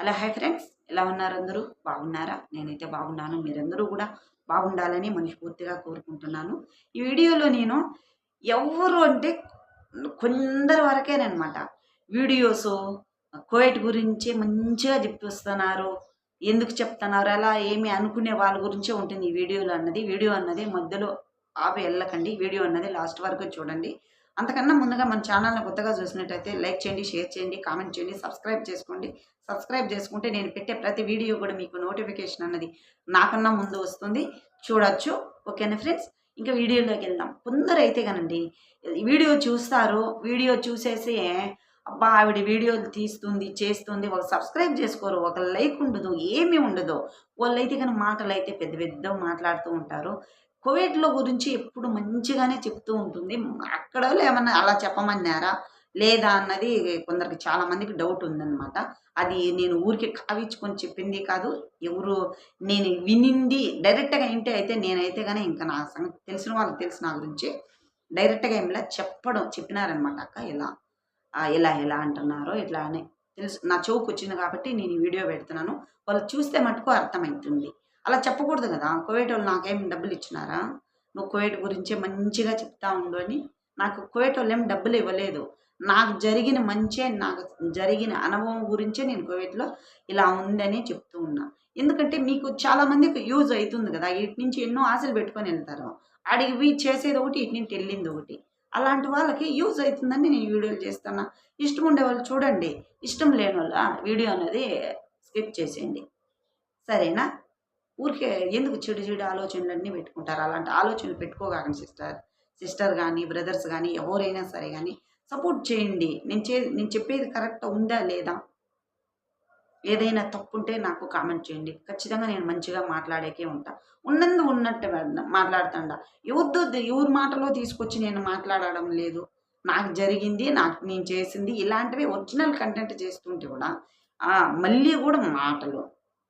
Hello hi friends ఎలా ఉన్నారు అందరూ? బాగున్నారా? నేనైతే బాగున్నాను. మీరందరూ కూడా బాగుండాలని మనస్ఫూర్తిగా కోరుకుంటున్నాను. ఈ వీడియోలో నేను ఎవరు అంటే కొందరు వరకేనమాట వీడియోస్ కోవిడ్ గురించి మంచిగా చెప్పిస్తున్నారు. ఎందుకు చెప్తున్నారు? అలా ఏమి అనుకునే వాళ్ళ గురించే ఉంటుంది ఈ వీడియోలో అన్నది. వీడియో అన్నది మధ్యలో ఆపి వెళ్ళకండి. వీడియో అన్నది లాస్ట్ వరకు చూడండి. అంతకన్నా ముందుగా మన ఛానల్ని కొత్తగా చూసినట్టయితే లైక్ చేయండి షేర్ చేయండి కామెంట్ చేయండి సబ్స్క్రైబ్ చేసుకోండి. సబ్స్క్రైబ్ చేసుకుంటే నేను పెట్టే ప్రతి వీడియో కూడా మీకు నోటిఫికేషన్ అన్నది నాకన్నా ముందు వస్తుంది. చూడొచ్చు. ఓకేనా ఫ్రెండ్స్? ఇంకా వీడియోలోకి వెళ్దాం. కొందరు అయితే కనండి వీడియో చూస్తారు. వీడియో చూసేసి అబ్బా ఆవిడ వీడియోలు తీస్తుంది చేస్తుంది. ఒక సబ్స్క్రైబ్ చేసుకోరు. ఒక లైక్ ఉండదు. ఏమీ ఉండదు. వాళ్ళైతే కానీ మాటలు అయితే పెద్ద పెద్ద మాట్లాడుతూ ఉంటారు. కోవిడ్లో గురించి ఎప్పుడు మంచిగానే చెప్తూ ఉంటుంది. అక్కడ ఏమన్నా అలా చెప్పమన్నారా? లేదా అన్నది కొందరికి చాలా మందికి డౌట్ ఉందన్నమాట. అది నేను ఊరికి కావించుకొని చెప్పింది కాదు. ఎవరు నేను వినింది డైరెక్ట్గా ఇంటే అయితే నేనైతే కానీ ఇంకా నా సంగతి తెలిసిన వాళ్ళకి తెలిసిన నా గురించి. డైరెక్ట్గా ఏమిలా చెప్పడం చెప్పినారనమాట అక్క. ఇలా ఇలా ఎలా అంటున్నారో ఇట్లా అని. తెలుసు నా చౌకు వచ్చింది కాబట్టి నేను ఈ వీడియో పెడుతున్నాను. వాళ్ళు చూస్తే మటుకు అర్థమవుతుంది. అలా చెప్పకూడదు కదా. కోవిడ్ వాళ్ళు నాకేం డబ్బులు ఇచ్చినారా? నువ్వు కోవిడ్ గురించే మంచిగా చెప్తా ఉండు అని. నాకు కోవిడ్ వాళ్ళు ఏం డబ్బులు ఇవ్వలేదు. నాకు జరిగిన మంచే నాకు జరిగిన అనుభవం గురించే నేను కోవిడ్లో ఇలా ఉందని చెప్తూ ఉన్నా. ఎందుకంటే మీకు చాలామందికి యూజ్ అవుతుంది కదా. ఇటు నుంచి ఎన్నో ఆశలు పెట్టుకొని వెళ్తారు. అడిగి చేసేది ఒకటి ఇటు నుంచి వెళ్ళింది ఒకటి. అలాంటి వాళ్ళకి యూజ్ అవుతుందని నేను వీడియోలు చేస్తున్నా. ఇష్టం ఉండే వాళ్ళు చూడండి. ఇష్టం లేని వాళ్ళ వీడియో అనేది స్కిప్ చేసేయండి. సరేనా? ఊరికే ఎందుకు చెడు చెడు ఆలోచనలన్నీ పెట్టుకుంటారు? అలాంటి ఆలోచనలు పెట్టుకోగాకండి సిస్టర్ సిస్టర్ కానీ బ్రదర్స్ కానీ ఎవరైనా సరే కానీ సపోర్ట్ చేయండి. నేను చే నేను చెప్పేది కరెక్ట్ ఉందా లేదా? ఏదైనా తప్పు ఉంటే నాకు కామెంట్ చేయండి. ఖచ్చితంగా నేను మంచిగా మాట్లాడేకే ఉంటా. ఉన్నందు ఉన్నట్టు మాట్లాడుతుండ. ఎవరితో ఎవరి మాటలో తీసుకొచ్చి నేను మాట్లాడడం లేదు. నాకు జరిగింది నాకు నేను చేసింది ఇలాంటివి ఒరిజినల్ కంటెంట్ చేస్తుంటే కూడా మళ్ళీ కూడా మాటలు.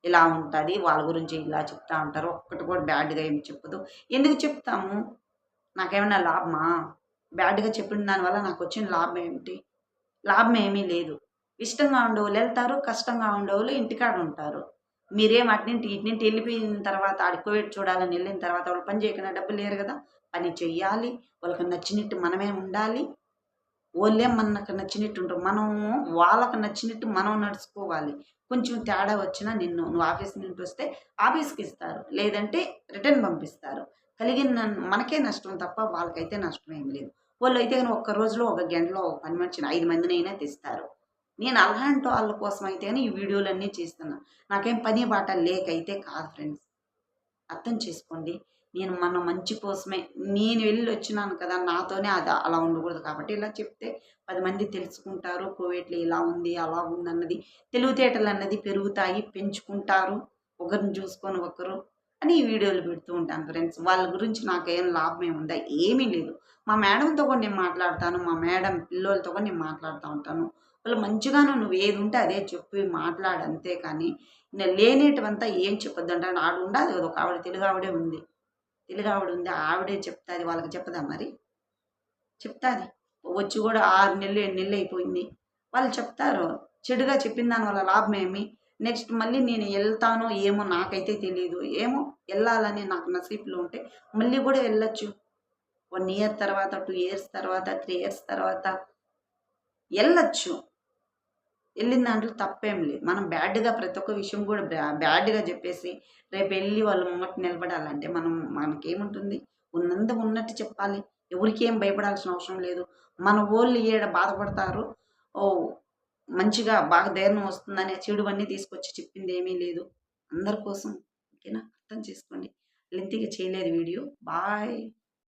ఇలా ఉంటుంది వాళ్ళ గురించి ఇలా చెప్తా ఉంటారు. ఒక్కటి కూడా బ్యాడ్గా ఏమి చెప్పదు. ఎందుకు చెప్తాము? నాకేమైనా లాభమా? బ్యాడ్గా చెప్పిన దానివల్ల నాకు వచ్చిన లాభం ఏమిటి? లాభం ఏమీ లేదు. ఇష్టంగా ఉండేవాళ్ళు వెళ్తారు కష్టంగా ఉండేవాళ్ళు ఇంటికాడ ఉంటారు. మీరేం అట్నింటి ఇట్నింటి వెళ్ళిపోయిన తర్వాత ఆడుకోవేటి చూడాలని వెళ్ళిన తర్వాత వాళ్ళు పని చేయకుండా డబ్బులు లేరు కదా? పని చెయ్యాలి. వాళ్ళకి నచ్చినట్టు మనమే ఉండాలి. వాళ్ళేం మనకు నచ్చినట్టు ఉంటారు మనం వాళ్ళకి నచ్చినట్టు మనం నడుచుకోవాలి. కొంచెం తేడా వచ్చినా నిన్ను నువ్వు ఆఫీస్ నుండి వస్తే ఆఫీస్కి ఇస్తారు. లేదంటే రిటర్న్ పంపిస్తారు. కలిగిన మనకే నష్టం తప్ప వాళ్ళకైతే నష్టం ఏం లేదు. వాళ్ళు అయితే కానీ ఒక్క రోజులో ఒక గంటలో ఒక పని మనిషిని ఐదు మందినైనా తెస్తారు. నేను అలాంటి వాళ్ళ కోసం అయితే కానీ ఈ వీడియోలన్నీ చేస్తున్నాను నాకేం పని బాట లేకైతే కాదు ఫ్రెండ్స్. అర్థం చేసుకోండి. నేను మన మంచి కోసమే. నేను వెళ్ళి వచ్చినాను కదా నాతోనే అది అలా ఉండకూడదు కాబట్టి ఇలా చెప్తే పది మంది తెలుసుకుంటారు కోవిడ్లో ఇలా ఉంది అలా ఉంది అన్నది. తెలివితేటలు అన్నది పెరుగుతాయి పెంచుకుంటారు. ఒకరిని చూసుకొని ఒకరు అని ఈ వీడియోలు పెడుతూ ఉంటాను ఫ్రెండ్స్ వాళ్ళ గురించి నాకేం లాభం ఏముందా ఏమీ లేదు. మా మేడంతో కూడా నేను మాట్లాడతాను మా మేడం పిల్లలతో కూడా నేను మాట్లాడుతూ ఉంటాను. వాళ్ళు మంచిగాను నువ్వు ఏది ఉంటే అదే చెప్పి మాట్లాడు అంతే కానీ నేను లేనేటివంతా ఏం చెప్పొద్దు అంటే ఆడు ఉండదు కదా ఒక ఆవిడ తెలుగు ఆవిడే ఉంది. తెలుగు ఆవిడ ఉంది ఆవిడే చెప్తాది వాళ్ళకి చెప్పదా మరి? చెప్తాది. వచ్చి కూడా ఆరు నెలలు ఏడు నెలలు అయిపోయింది. వాళ్ళు చెప్తారు చెడుగా చెప్పిన దాని వల్ల లాభం ఏమి? నెక్స్ట్ మళ్ళీ నేను వెళ్తానో ఏమో నాకైతే తెలియదు ఏమో వెళ్ళాలని నాకు నసీపులో ఉంటే మళ్ళీ కూడా వెళ్ళొచ్చు. వన్ ఇయర్ తర్వాత టూ ఇయర్స్ తర్వాత త్రీ ఇయర్స్ తర్వాత వెళ్ళచ్చు. వెళ్ళిన దాంట్లో తప్పేం లేదు. మనం బ్యాడ్గా ప్రతి ఒక్క విషయం కూడా బ్యాడ్గా చెప్పేసి రేపు వెళ్ళి వాళ్ళ ముంగట నిలబడాలంటే మనం మనకేముంటుంది? ఉన్నంత ఉన్నట్టు చెప్పాలి. ఎవరికి ఏం భయపడాల్సిన అవసరం లేదు. మన వాళ్ళు ఏడ బాధపడతారు. ఓ మంచిగా బాగా ధైర్యం వస్తుందనే చెడువన్నీ తీసుకొచ్చి చెప్పింది ఏమీ లేదు. అందరి కోసం ఓకేనా? అర్థం చేసుకోండి. లెంతిగా చేయలేదు వీడియో. బాయ్.